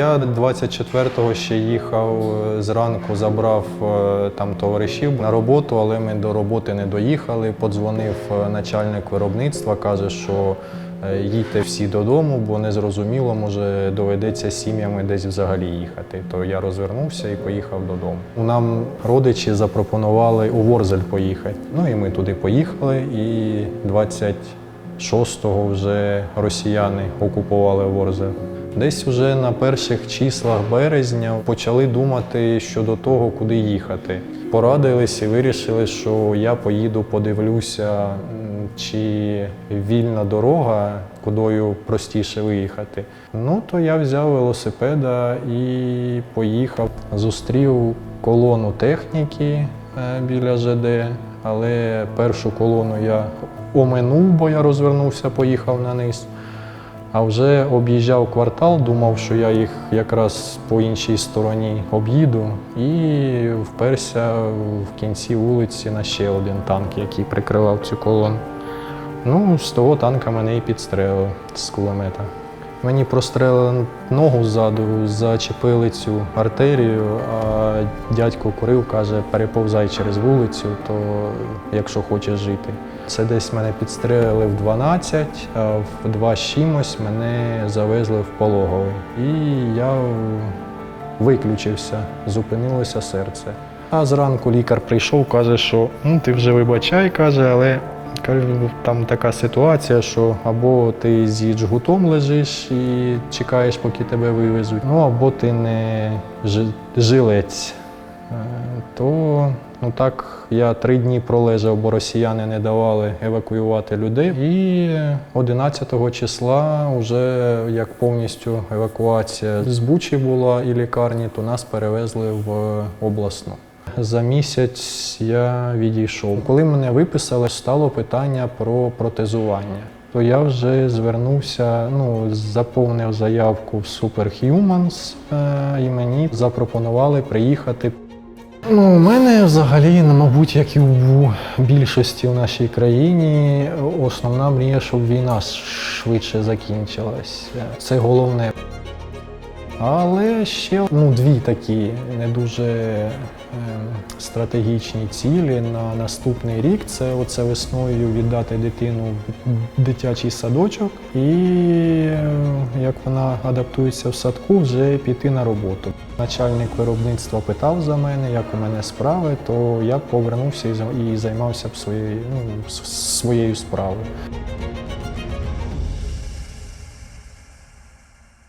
Я 24-го ще їхав е, зранку, забрав е, там товаришів на роботу, але ми до роботи не доїхали. Подзвонив е, начальник виробництва, каже, що їдьте всі додому, бо незрозуміло, може доведеться сім'ями десь взагалі їхати. То я розвернувся і поїхав додому. Нам родичі запропонували у Ворзель поїхати. Ну і ми туди поїхали. І 26-го вже росіяни окупували Ворзель. Десь вже на перших числах березня почали думати щодо того, куди їхати. Порадились і вирішили, що я поїду, подивлюся, чи вільна дорога, кудою простіше виїхати. Ну то я взяв велосипеда і поїхав. Зустрів колону техніки е, біля ЖД, але першу колону я оминув, бо я розвернувся, поїхав на низ. А вже об'їжджав квартал, думав, що я їх якраз по іншій стороні об'їду, і вперся в кінці вулиці на ще один танк, який прикривав цю колону. Ну, з того танка мене і підстрелили з кулемета. Мені прострелили ногу ззаду, зачепили цю артерію, а дядько курив, каже, переповзай через вулицю, то якщо хочеш жити. Це десь мене підстрелили в 12, а в 2 з чимось мене завезли в пологовий. І я виключився, зупинилося серце. А зранку лікар прийшов, каже, що ну, ти вже вибачай, каже, але там така ситуація, що або ти зі жгутом лежиш і чекаєш, поки тебе вивезуть, ну або ти не жи- жилець. Е, То ну так я три дні пролежав, бо росіяни не давали евакуювати людей. І 11 числа, вже як повністю евакуація з Бучі була і лікарні, то нас перевезли в обласну. За місяць я відійшов. Коли мене виписали, стало питання про протезування. То я вже звернувся, ну, заповнив заявку в Superhumans е, і мені запропонували приїхати Ну, у мене взагалі, мабуть, як і у більшості в нашій країні, основна мрія, щоб війна швидше закінчилась. Це головне. Але ще ну, дві такі не дуже ем, стратегічні цілі на наступний рік. Це оце весною віддати дитину в дитячий садочок, і е, як вона адаптується в садку, вже піти на роботу. Начальник виробництва питав за мене, як у мене справи, то я повернувся і займався б своєю, ну, своєю справою.